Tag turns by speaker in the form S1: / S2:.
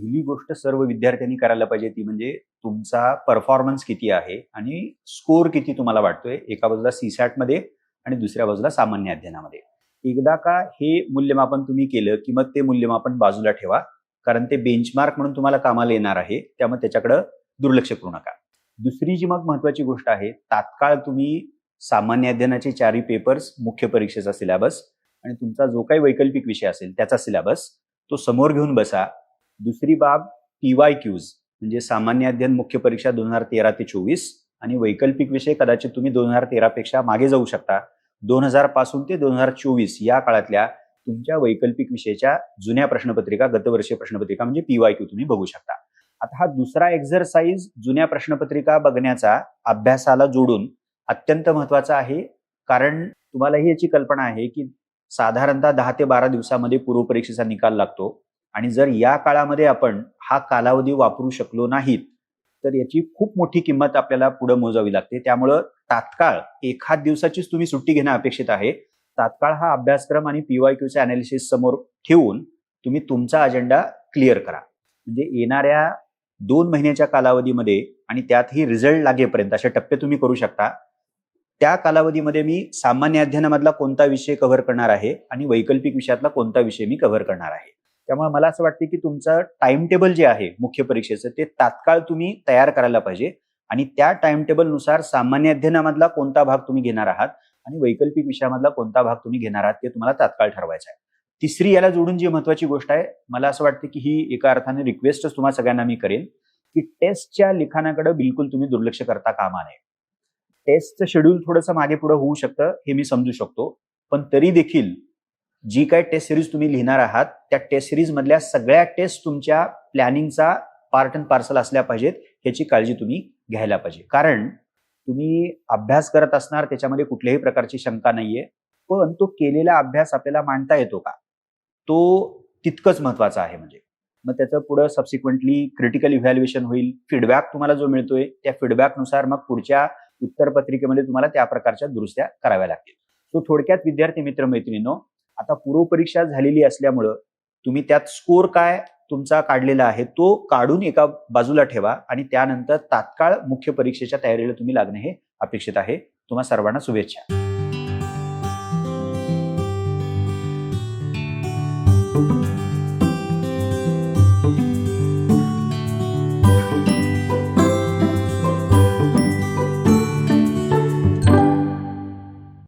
S1: पहिली गोष्ट सर्व विद्यार्थ्यांनी करायला पाहिजे ती म्हणजे तुमचा परफॉर्मन्स किती आहे आणि स्कोर किती तुम्हाला वाटतोय? एका बाजूला सीसॅटमध्ये आणि दुसऱ्या बाजूला सामान्य अध्ययनामध्ये. एकदा का हे मूल्यमापन तुम्ही केलं की मग ते मूल्यमापन बाजूला ठेवा कारण ते बेंचमार्क म्हणून तुम्हाला कामाला येणार आहे त्यामुळे त्याच्याकडे दुर्लक्ष करू नका. दुसरी जी मग महत्वाची गोष्ट आहे तात्काळ तुम्ही सामान्य अध्ययनाचे चारही पेपर्स मुख्य परीक्षेचा सिलेबस आणि तुमचा जो काही वैकल्पिक विषय असेल त्याचा सिलेबस तो समोर घेऊन बसा दुसरी बाब पी वाय क्यूज म्हणजे सामान्य अध्ययन मुख्य परीक्षा दोन हजार तेरा ते चोवीस आणि वैकल्पिक विषय कदाचित तुम्ही दोन हजार तेरापेक्षा मागे जाऊ शकता. दोन हजारपासून ते दोन हजार चोवीस या काळातल्या तुमच्या वैकल्पिक विषयाच्या जुन्या प्रश्नपत्रिका गतवर्षीय प्रश्नपत्रिका म्हणजे पी वाय क्यू तुम्ही बघू शकता. आता हा दुसरा एक्झरसाइज जुन्या प्रश्नपत्रिका बघण्याचा अभ्यासाला जोडून अत्यंत महत्त्वाचा आहे. कारण तुम्हालाही याची कल्पना आहे की साधारणतः दहा ते बारा दिवसामध्ये पूर्वपरीक्षेचा निकाल लागतो. आणि जर या काळामध्ये आपण हा कालावधी वापरू शकलो नाहीत तर याची खूप मोठी किंमत आपल्याला पुढे मोजावी लागते. त्यामुळं तात्काळ एखाद दिवसाचीच तुम्ही सुट्टी घेणं अपेक्षित आहे. तात्काळ हा अभ्यासक्रम आणि पीवाय क्यूचे अनालिसिस समोर ठेवून तुम्ही तुमचा अजेंडा क्लिअर करा. म्हणजे येणाऱ्या दोन महिन्याच्या कालावधीमध्ये आणि त्यातही रिझल्ट लागेपर्यंत अशा टप्पे तुम्ही करू शकता. त्या कालावधीमध्ये मी सामान्य अध्ययनामधला कोणता विषय कव्हर करणार आहे आणि वैकल्पिक विषयातला कोणता विषय मी कव्हर करणार आहे? त्यामुळे मला असं वाटतं की तुमचं टाइम टेबल जे आहे मुख्य परीक्षेचं ते तात्काळ तुम्ही तयार करायला पाहिजे. आणि त्या टाइम टेबलनुसार सामान्य अध्ययनामधला कोणता भाग तुम्ही घेणार आहात आणि वैकल्पिक विषयामधला कोणता भाग तुम्ही घेणार आहात ते तुम्हाला तात्काळ ठरवायचं आहे. तिसरी याला जोडून जी महत्वाची गोष्ट आहे मला असं वाटतं की ही एका अर्थाने रिक्वेस्टच तुम्हाला सगळ्यांना मी करेन की टेस्टच्या लिखाणाकडे बिलकुल तुम्ही दुर्लक्ष करता कामा नये. टेस्टचं शेड्यूल थोडंसं मागे पुढे होऊ शकतं हे मी समजू शकतो. पण तरी देखील जी काय टेस्ट सिरीज तुम्ही लिहिणार आहात त्या टेस्ट सिरीज मधल्या सगळ्या टेस्ट तुमच्या प्लॅनिंगचा पार्ट अँड पार्सल असल्या पाहिजेत ह्याची काळजी तुम्ही घ्यायला पाहिजे. कारण तुम्ही अभ्यास करत असणार त्याच्यामध्ये कुठल्याही प्रकारची शंका नाहीये. पण तो केलेला अभ्यास आपल्याला मांडता येतो का? तो तितकंच महत्त्वाचा आहे म्हणजे. मग त्याचं पुढं सबसिक्वेंटली क्रिटिकल इव्हॅल्युएशन होईल. फीडबॅक तुम्हाला जो मिळतोय त्या फीडबॅकनुसार मग पुढच्या उत्तरपत्रिकेमध्ये तुम्हाला त्या प्रकारच्या दुरुस्त्या कराव्या लागतील. तो थोडक्यात विद्यार्थी मित्र मैत्रिणींनो आता पूर्वपरीक्षा झालेली असल्यामुळं तुम्ही त्यात स्कोर काय तुमचा काढलेला आहे तो काढून एका बाजूला ठेवा आणि त्यानंतर तात्काळ मुख्य परीक्षेच्या तयारीला तुम्ही लागणे हे अपेक्षित आहे. तुम्हा सर्वांना शुभेच्छा.